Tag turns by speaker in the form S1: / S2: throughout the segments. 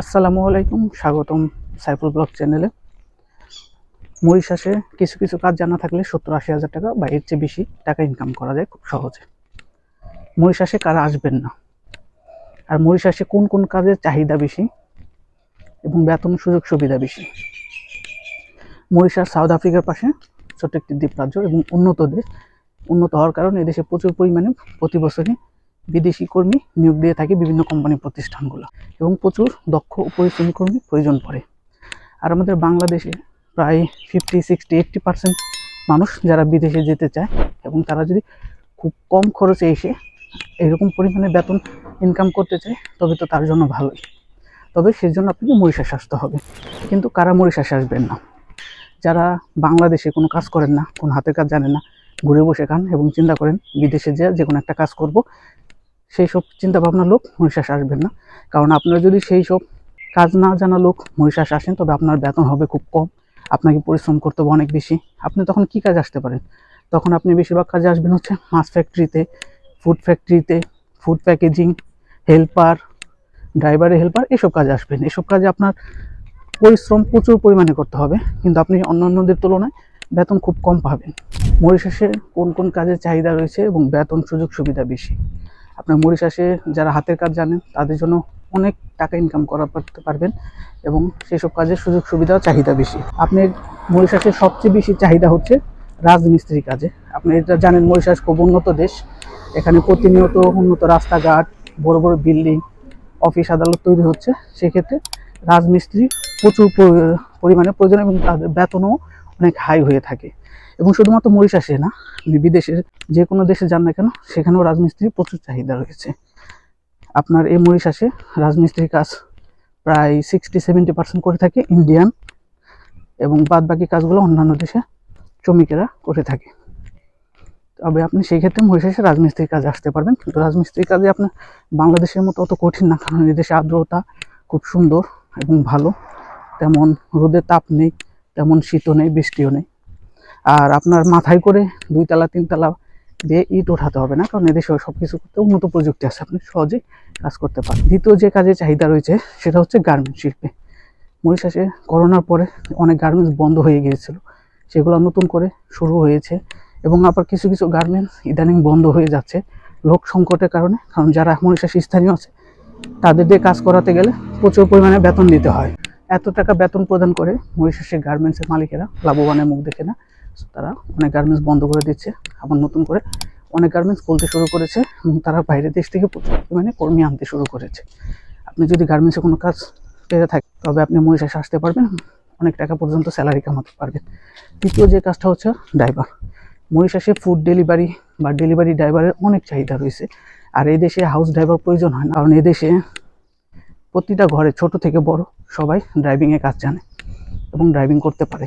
S1: আসসালামু আলাইকুম, স্বাগতম সাইফুল ব্লগ চ্যানেলে। মরিশাসে কিছু কিছু কাজ জানা থাকলে সত্তর আশি হাজার টাকা বা এর চেয়ে বেশি টাকা ইনকাম করা যায় খুব সহজে। মরিশাসে কারা আসবেন না? আর মরিশাসে কোন কোন কাজের চাহিদা বেশি এবং বেতন সুযোগ সুবিধা বেশি? মরিশাস সাউথ আফ্রিকার পাশে ছোট্ট একটি দ্বীপরাজ্য এবং উন্নত দেশ। উন্নত হওয়ার কারণে এদেশে প্রচুর পরিমাণে প্রতি বছরই বিদেশি কর্মী নিয়োগ দিয়ে থাকে বিভিন্ন কোম্পানি প্রতিষ্ঠানগুলো এবং প্রচুর দক্ষ পরিশ্রমী কর্মী প্রয়োজন পড়ে। আর আমাদের বাংলাদেশে প্রায় ফিফটি সিক্সটি এইট্টি পার্সেন্ট মানুষ যারা বিদেশে যেতে চায় এবং তারা যদি খুব কম খরচে এসে এরকম পরিমাণে বেতন ইনকাম করতে চায়, তবে তো তার জন্য ভালোই। তবে সেজন্য আপনাকে মরিশাস আসতে হবে। কিন্তু কারা মরিশাসে আসবেন না? যারা বাংলাদেশে কোনো কাজ করেন না, কোনো হাতের কাজ জানেন না, ঘুরে বসে খান এবং চিন্তা করেন, বিদেশে যে যে কোনো একটা কাজ করব সেই সব চিন্তা ভাবনা লোক মহিষাস আসবেন না। কারণ আপনার যদি সেই সব কাজ না জানা লোক মহিষাস আসেন, তবে আপনার বেতন হবে খুব কম। আপনাকে পরিশ্রম করতে হবে অনেক বেশি। আপনি তখন কি কাজ আসতে পারেন? তখন আপনি বেশিরভাগ কাজে আসবেন হচ্ছে মাছ ফ্যাক্টরিতে ফুড ফ্যাক্টরিতে ফুড প্যাকেজিং হেল্পার ড্রাইভারের হেল্পার এসব কাজে আসবেন। এসব কাজে আপনার পরিশ্রম প্রচুর পরিমাণে করতে হবে। কিন্তু আপনি অন্যান্যদের তুলনায় বেতন খুব কম পাবেন। মরিশাসে কোন কোন কাজের চাহিদা রয়েছে এবং বেতন সুযোগ সুবিধা বেশি? আপনার মরিশাসে যারা হাতের কাজ জানেন, তাদের জন্য অনেক টাকা ইনকাম করা করতে পারবেন এবং সেসব কাজের সুযোগ সুবিধাও চাহিদা বেশি। আপনি মরিশাসের সবচেয়ে বেশি চাহিদা হচ্ছে রাজমিস্ত্রি কাজে। আপনি এটা জানেন মরিশাস খুব উন্নত দেশ। এখানে প্রতিনিয়ত উন্নত রাস্তাঘাট, বড় বড় বিল্ডিং, অফিস, আদালত তৈরি হচ্ছে। সেক্ষেত্রে রাজমিস্ত্রি প্রচুর পরিমাণে প্রয়োজন এবং তাদের বেতনও অনেক হাই হয়ে থাকে। এবং শুধুমাত্র মরিশাসে না আপনি বিদেশের যে কোনো দেশে যান না কেন, সেখানেও রাজমিস্ত্রির প্রচুর চাহিদা রয়েছে। আপনার এই মরিশাসে রাজমিস্ত্রির কাজ প্রায় সিক্সটি সেভেন্টি পার্সেন্ট করে থাকে ইন্ডিয়ান এবং বাদ বাকি কাজগুলো অন্যান্য দেশে শ্রমিকেরা করে থাকে। তবে আপনি সেই ক্ষেত্রে মরিশাসে রাজমিস্ত্রির কাজে আসতে পারবেন, কিন্তু রাজমিস্ত্রির কাজে আপনার বাংলাদেশের মতো অত কঠিন না, কারণ এদেশে আর্দ্রতা খুব সুন্দর এবং ভালো। তেমন রোদের তাপ নেই তেমন শীতও নেই, বৃষ্টিও নেই। আর আপনার মাথায় করে দুই দুইতলা তিনতলা দিয়ে ইট ওঠাতে হবে না, কারণ এদেশে সব কিছু করতে উন্নত প্রযুক্তি আছে, আপনি সহজেই কাজ করতে পারেন। দ্বিতীয় যে কাজের চাহিদা রয়েছে, সেটা হচ্ছে গার্মেন্ট শিল্পে। মরিশাসে করোনার পরে অনেক গার্মেন্টস বন্ধ হয়ে গিয়েছিল, সেগুলো নতুন করে শুরু হয়েছে এবং আবার কিছু কিছু গার্মেন্টস ইদানিং বন্ধ হয়ে যাচ্ছে লোক সংকটের কারণে, কারণ যারা মরিশাসে স্থানীয় আছে, তাদের দিয়ে কাজ করাতে গেলে প্রচুর পরিমাণে বেতন দিতে হয়। এত টাকা বেতন প্রদান করে মরিশাসের গার্মেন্টসের মালিকেরা লাভবানের মুখ দেখে না। তারা অনেক গার্মেন্টস বন্ধ করে দিচ্ছে, আবার নতুন করে অনেক গার্মেন্টস খুলতে শুরু করেছে এবং তারা বাইরের দেশ থেকে প্রচুর পরিমাণে কর্মী আনতে শুরু করেছে। আপনি যদি গার্মেন্টসে কোনো কাজ পেতে থাকেন, তবে আপনি মরিশাসে আসতে পারবেন, অনেক টাকা পর্যন্ত স্যালারি কামাতে পারবেন। তৃতীয় যে কাজটা হচ্ছে ড্রাইভার মরিশাসে ফুড ডেলিভারি বা ডেলিভারি ড্রাইভারের অনেক চাহিদা রয়েছে। আর এই দেশে হাউস ড্রাইভার প্রয়োজন হয় না, কারণ এই দেশে প্রতিটা ঘরে ছোট থেকে বড় সবাই ড্রাইভিংয়ে কাজ জানে এবং ড্রাইভিং করতে পারে।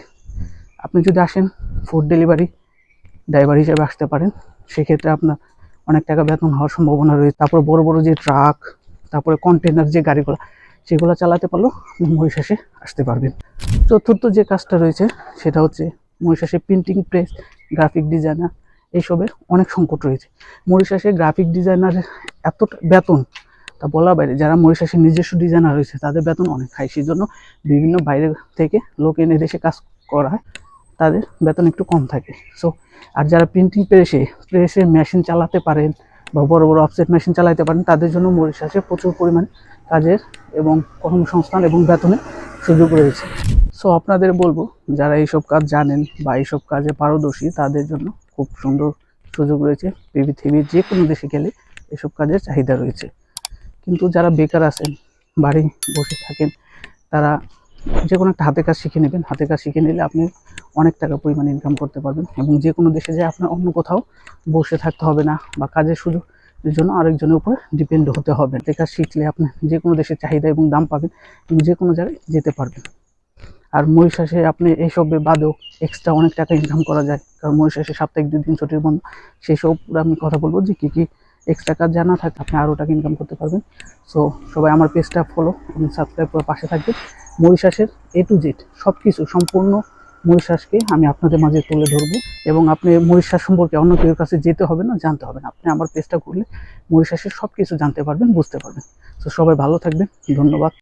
S1: আপনি যদি আসেন ফুড ডেলিভারি ড্রাইভার হিসেবে আসতে পারেন, সেক্ষেত্রে আপনার অনেক টাকা বেতন হওয়ার সম্ভাবনা রয়েছে। তারপরে বড় বড় যে ট্রাক তারপরে কন্টেনার যে গাড়িগুলো, সেগুলো চালাতে পারলেও আপনি মহিষাসে আসতে পারবেন। চতুর্থ যে কাজটা রয়েছে, সেটা হচ্ছে মহিষাসে প্রিন্টিং প্রেস গ্রাফিক ডিজাইনার এইসবের অনেক সংকট রয়েছে। মরিশাসে গ্রাফিক ডিজাইনারের এত বেতন তা বলা বাইরে। যারা মরিশাসের নিজস্ব ডিজাইনার রয়েছে, তাদের বেতন অনেক হাই। সেই জন্য বিভিন্ন বাইরে থেকে লোক এনে দেশে কাজ করা হয়, তাদের বেতন একটু কম থাকে। সো আর যারা প্রিন্টিং প্রেসে প্রেসে মেশিন চালাতে পারেন বা বড় বড় অফসেট মেশিন চালাতে পারেন, তাদের জন্য মরিশাসে প্রচুর পরিমাণে কাজের এবং কর্মসংস্থান এবং বেতনের সুযোগ রয়েছে। সো আপনাদের বলব, যারা এইসব কাজ জানেন বা এইসব কাজে পারদর্শী, তাদের জন্য খুব সুন্দর সুযোগ রয়েছে। পৃথিবীর যে কোনো দেশে গেলে এসব কাজের চাহিদা রয়েছে। কিন্তু যারা বেকার আছেন, বাড়ি বসে থাকেন, তারা যে কোনো একটা হাতে কাজ শিখে নেবেন। হাতে কাজ শিখে নিলে আপনি অনেক টাকা পরিমাণে ইনকাম করতে পারবেন এবং যে কোনো দেশে যে আপনার অন্য কোথাও বসে থাকতে হবে না বা কাজের সুযোগের জন্য আরেকজনের উপরে ডিপেন্ড হতে হবে। হাতে কাজ শিখলে আপনি যে কোনো দেশের চাহিদা এবং দাম পাবেন এবং যে কোনো জায়গায় যেতে পারবেন। আর মহিষাসে আপনি এইসবের বাদেও এক্সট্রা অনেক টাকা ইনকাম করা যায়। কারণ মহিষাসে সাপ্তাহিক দুই দিন ছুটির বন্ধ। সেই সব আমি কথা বলব যে কী কী এক্সট্রা কাজ জানা থাকে, আপনি আরও টাকা ইনকাম করতে পারবেন। সো সবাই আমার পেজটা ফলো এবং সাবস্ক্রাইব করে পাশে থাকবেন। মরিশাসের এ টু জেড সব কিছু সম্পূর্ণ মরিশাসকে আমি আপনাদের মাঝে তুলে ধরবো। এবং আপনি মরিশাস সম্পর্কে অন্য কেউ কাছে যেতে হবে না, জানতে হবে না। আপনি আমার পেজটা ঘুরলে মরিশাসের সব কিছু জানতে পারবেন, বুঝতে পারবেন। তো সবাই ভালো থাকবেন, ধন্যবাদ।